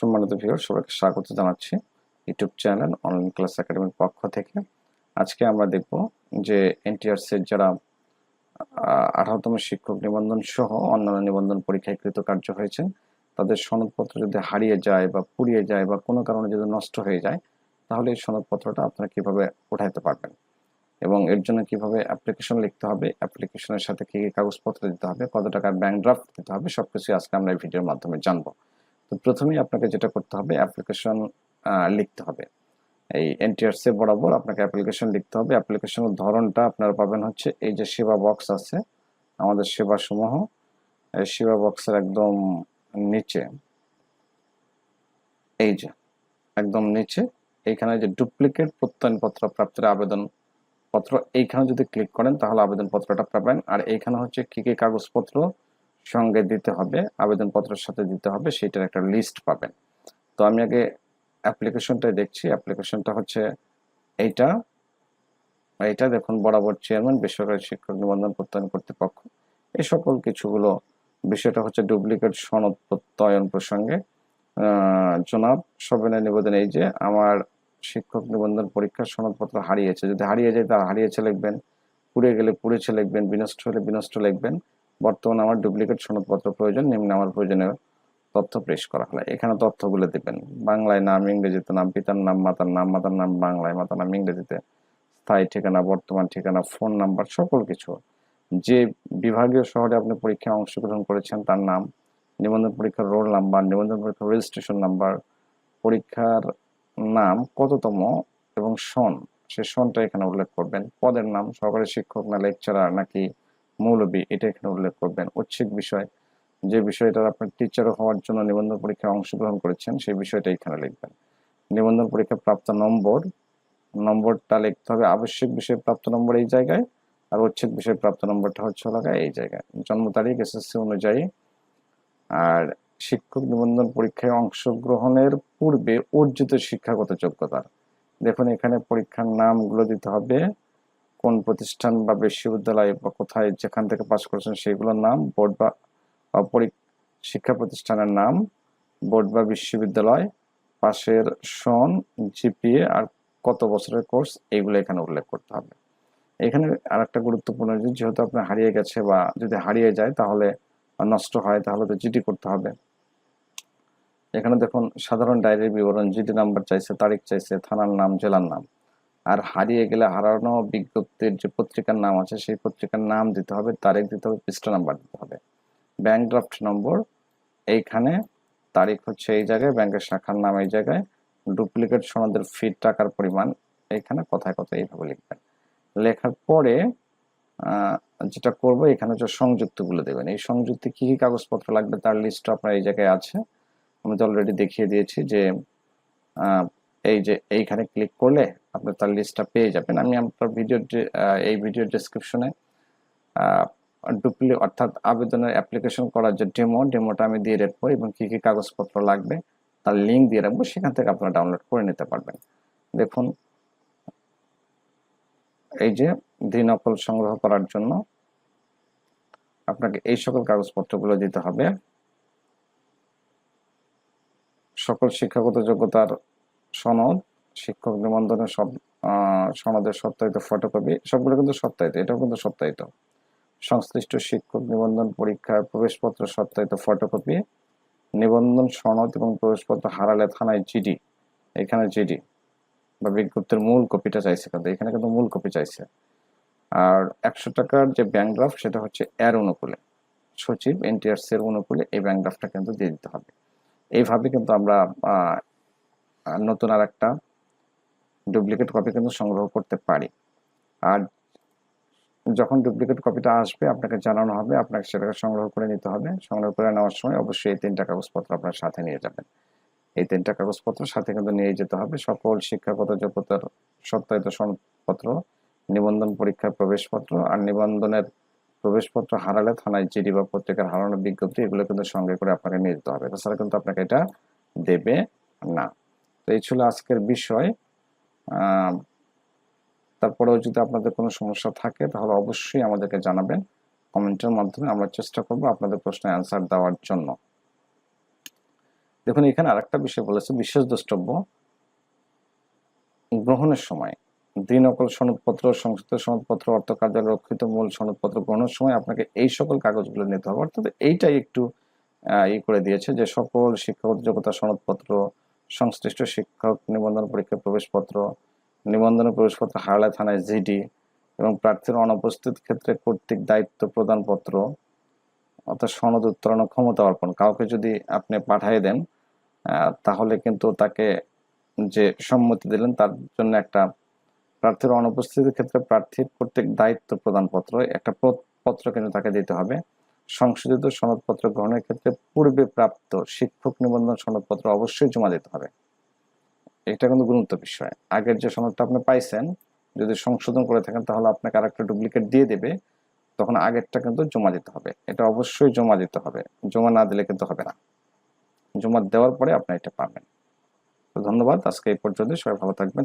সম্মানিত ভিউয়ার সবাইকে স্বাগত জানাচ্ছি ইউটিউব চ্যানেল অনলাইন ক্লাস একাডেমির পক্ষ থেকে। আজকে আমরা দেখব যে এনটিআরসির যারা আঠারোতম শিক্ষক নিবন্ধন সহ অন্যান্য নিবন্ধন পরীক্ষায় কৃতকার্য হয়েছেন তাদের সনদপত্র যদি হারিয়ে যায় বা পুড়িয়ে যায় বা কোনো কারণে যদি নষ্ট হয়ে যায়, তাহলে এই সনদপত্রটা আপনারা কীভাবে উঠাইতে পারবেন? এবং এর জন্য কীভাবে অ্যাপ্লিকেশন লিখতে হবে অ্যাপ্লিকেশনের সাথে কি কি কাগজপত্র দিতে হবে, কত টাকার ব্যাংক ড্রাফট দিতে হবে সব সবকিছু আজকে আমরা এই ভিডিওর মাধ্যমে জানব। তো প্রথমেই আপনাকে যেটা করতে হবে অ্যাপ্লিকেশন লিখতে হবে। এই এনটিআরসি বরাবর আপনাকে অ্যাপ্লিকেশন লিখতে হবে। অ্যাপ্লিকেশনের ধরনটা আপনারা পাবেন হচ্ছে, এই যে সেবা বক্স আছে, আমাদের সেবা সমূহ, এই সেবা বক্সের একদম নিচে, এই যে, একদম নিচে, এইখানে যে ডুপ্লিকেট প্রত্যয়নপত্র প্রাপ্তির আবেদন পত্র এইখানে যদি ক্লিক করেন তাহলে আবেদনপত্রটা পাবেন। আর এইখানে হচ্ছে কি কি কাগজপত্র সঙ্গে দিতে হবে, আবেদনপত্রের সাথে দিতে হবে সেটার একটা লিস্ট পাবেন। তো আমি আগে অ্যাপ্লিকেশনটাই দেখছি। অ্যাপ্লিকেশনটা হচ্ছে এইটা। এইটা দেখুন, বরাবর চেয়ারম্যান বেসরকারি শিক্ষক নিবন্ধন প্রত্যয়ন কর্তৃপক্ষ। এই সকল কিছুগুলো, বিষয়টা হচ্ছে ডুপ্লিকেট সনদ প্রত্যয়ন প্রসঙ্গে। জনাব সবেনের নিবেদন এই যে, আমার শিক্ষক নিবন্ধন পরীক্ষার সনদপত্র হারিয়েছে। যদি হারিয়ে যায় তা হারিয়েছে লিখবেন। পুড়ে গেলে পুড়েছে লিখবেন, বিনষ্ট হলে বিনষ্ট লিখবেন। বর্তমানে আমার ডুপ্লিকেট সনদপত্র প্রয়োজন, নিম্ন আমার প্রয়োজনীয় তথ্য পেশ করা হলো এখানে তথ্যগুলো দিবেন। বাংলায় নাম, ইংরেজিতে নাম, পিতার নাম, মাতার নাম মাতার নাম, বাংলায় মাতার নাম, ইংরেজিতে স্থায়ী ঠিকানা, বর্তমান ঠিকানা ফোন নাম্বার সকল কিছু। যে বিভাগীয় শহরে আপনি পরীক্ষায় অংশগ্রহণ করেছেন, তার নাম, নিবন্ধন পরীক্ষার রোল নাম্বার, নিবন্ধন পরীক্ষার রেজিস্ট্রেশন নাম্বার পরীক্ষার নাম কততম এবং সন, সে সনটা এখানে উল্লেখ করবেন। পদের নাম, সহকারী শিক্ষক না লেকচারার নাকি মৌলবী, এটা এখানে উল্লেখ করবেন। ঐচ্ছিক বিষয়, যে বিষয়টার আপনার টিচার হওয়ার জন্য নিবন্ধন পরীক্ষায় অংশগ্রহণ করেছেন, সেই বিষয়টা এখানে লিখবেন। নিবন্ধন পরীক্ষা প্রাপ্ত নম্বর, নম্বরটা লিখতে হবে আবশ্যিক বিষয় প্রাপ্ত নম্বর এই জায়গায়, আর ঐচ্ছিক বিষয় প্রাপ্ত নম্বরটা হচ্ছে লাগা এই জায়গায়। জন্ম তারিখ এসএসসি অনুযায়ী। আর শিক্ষক নিবন্ধন পরীক্ষায় অংশগ্রহণের পূর্বে অর্জিত শিক্ষাগত যোগ্যতা। দেখুন এখানে পরীক্ষার নামগুলো দিতে হবে। কোন প্রতিষ্ঠান বা বিশ্ববিদ্যালয় বা কোথায় যেখান থেকে পাশ করেছেন সেগুলোর নাম বোর্ড বা শিক্ষা প্রতিষ্ঠানের নাম বোর্ড বা বিশ্ববিদ্যালয়, পাশের সন জিপিএ আর কত বছরের কোর্স এইগুলো এখানে উল্লেখ করতে হবে। এখানে আর একটা গুরুত্বপূর্ণ জিনিস, যেহেতু আপনার হারিয়ে গেছে বা যদি হারিয়ে যায় তাহলে নষ্ট হয়, তাহলে তো জিডি করতে হবে। এখানে দেখুন, সাধারণ ডায়েরির বিবরণ জিডি নাম্বার চাইছে, তারিখ চাইছে, থানার নাম, জেলার নাম। আর হারিয়ে গেলে হারানো বিজ্ঞপ্তির যে পত্রিকার নাম আছে, সেই পত্রিকার নাম দিতে হবে, তারিখ দিতে হবে, পৃষ্ঠা নাম্বার দিতে হবে। ব্যাংক ড্রাফট নম্বর এইখানে তারিখ হচ্ছে এই জায়গায়, ব্যাংকের শাখার নাম এই জায়গায় ডুপ্লিকেট সনদের ফিট টাকার পরিমাণ এইখানে কথায় কথায় এইভাবে লিখবেন। লেখার পরে যেটা করব, এখানে হচ্ছে সংযুক্তগুলো দেবেন। এই সংযুক্তি কি কি কাগজপত্র লাগবে তার লিস্ট আপনার এই জায়গায় আছে। আমি তো অলরেডি দেখিয়ে দিয়েছি যে এই যে এইখানে ক্লিক করলে আপনি তার লিস্টটা পেয়ে যাবেন। আমি আপনার ভিডিও এই ভিডিওর ডিসক্রিপশনে ডুপ্লি অর্থাৎ আবেদনের অ্যাপ্লিকেশন করার যে ডেমো ডেমোটা আমি দিয়ে রাখব এবং কী কী কাগজপত্র লাগবে তার লিঙ্ক দিয়ে রাখব, সেখান থেকে আপনারা ডাউনলোড করে নিতে পারবেন। দেখুন, এই যে নকল সংগ্রহ করার জন্য আপনাকে এই সকল কাগজপত্রগুলো দিতে হবে। সকল শিক্ষাগত যোগ্যতার সনদ শিক্ষক নিবন্ধনের সব সনদের সত্যায়িত ফটোকপি সবগুলো কিন্তু সত্যায়িত, এটাও কিন্তু সত্যায়িত। সংশ্লিষ্ট শিক্ষক নিবন্ধন পরীক্ষার প্রবেশপত্র সত্যায়িত ফটোকপি নিবন্ধন সনদ এবং প্রবেশপত্র হারালে থানায় জিডি এখানে জিডি বা বিজ্ঞপ্তির মূল কপিটা চাইছে কিন্তু, এখানে কিন্তু মূল কপি চাইছে। আর একশো টাকার যে ব্যাংক ড্রাফট সেটা হচ্ছে এর অনুকূলে, সচিব এনটিআরসি এর অনুকূলে এই ব্যাংক ড্রাফটটা কিন্তু দিয়ে দিতে হবে। এইভাবে কিন্তু আমরা নতুন আর একটা ডুপ্লিকেট কপি কিন্তু সংগ্রহ করতে পারি। আর যখন ডুপ্লিকেট কপিটা আসবে, আপনাকে জানানো হবে, আপনাকে সেটাকে সংগ্রহ করে নিতে হবে। সংগ্রহ করে নেওয়ার সময় অবশ্যই এই তিনটা কাগজপত্র আপনার সাথে নিয়ে যাবেন। এই তিনটা কাগজপত্র সাথে কিন্তু নিয়ে যেতে হবে। সকল শিক্ষাগত যোগ্যতার সত্যায়িত সনদপত্র, নিবন্ধন পরীক্ষার প্রবেশপত্র আর নিবন্ধনের প্রবেশপত্র হারালে থানায় জিডি বা পত্রিকার হারানোর বিজ্ঞপ্তি, এগুলো কিন্তু সঙ্গে করে আপনাকে নিয়ে যেতে হবে। তাছাড়া কিন্তু আপনাকে এটা দেবে না। তো এই ছিল আজকের বিষয়। তারপরেও যদি আপনাদের কোনো সমস্যা থাকে, তাহলে অবশ্যই আমাদেরকে জানাবেন। কমেন্টের মাধ্যমে আমরা চেষ্টা করব আপনাদের প্রশ্নের অ্যান্সার দেওয়ার জন্য। দেখুন, এখানে আরেকটা বিষয় বলেছে, বিশেষ দ্রষ্টব্য, গ্রহণের সময়। দিন অকল সনদপত্র সংসদ সনদপত্র, অর্থ কার্যালয় রক্ষিত মূল সনদপত্র গ্রহণের সময় আপনাকে এই সকল কাগজগুলো নিতে হবে। অর্থাৎ এইটাই একটু ই করে দিয়েছে যে সকল শিক্ষাগত যোগ্যতা সনদপত্র সংশ্লিষ্ট শিক্ষক, নিবন্ধন পরীক্ষা প্রবেশপত্র, নিবন্ধন প্রবেশপত্র, হাওড়া থানায় জিডি এবং প্রার্থীর অনুপস্থিত ক্ষেত্রে কর্তৃক দায়িত্ব প্রদানপত্র অর্থাৎ সনদ উত্তোলন ও ক্ষমতা অর্পণ। কাউকে যদি আপনি পাঠিয়ে দেন তাহলে কিন্তু তাকে যে সম্মতি দিলেন, তার জন্য একটা প্রার্থীর অনুপস্থিতির ক্ষেত্রে প্রার্থীর কর্তৃক দায়িত্ব প্রদানপত্র, একটা পত্র কিন্তু তাকে দিতে হবে। সংশোধিত সনদপত্র গ্রহণের ক্ষেত্রে পূর্বে প্রাপ্ত শিক্ষক নিবন্ধন সনদপত্র অবশ্যই জমা দিতে হবে। এটা কিন্তু গুরুত্ব বিষয়। আগের যে সনদটা আপনি পাইছেন, যদি সংশোধন করে থাকেন, তাহলে আপনাকে আরেকটা ডুপ্লিকেট দিয়ে দেবে। তখন আগেরটা কিন্তু জমা দিতে হবে। এটা অবশ্যই জমা দিতে হবে। জমা না দিলে কিন্তু হবে না। জমা দেওয়ার পরে আপনি এটা পাবেন। তো ধন্যবাদ। আজকে এই পর্যন্ত সবাই ভালো থাকবেন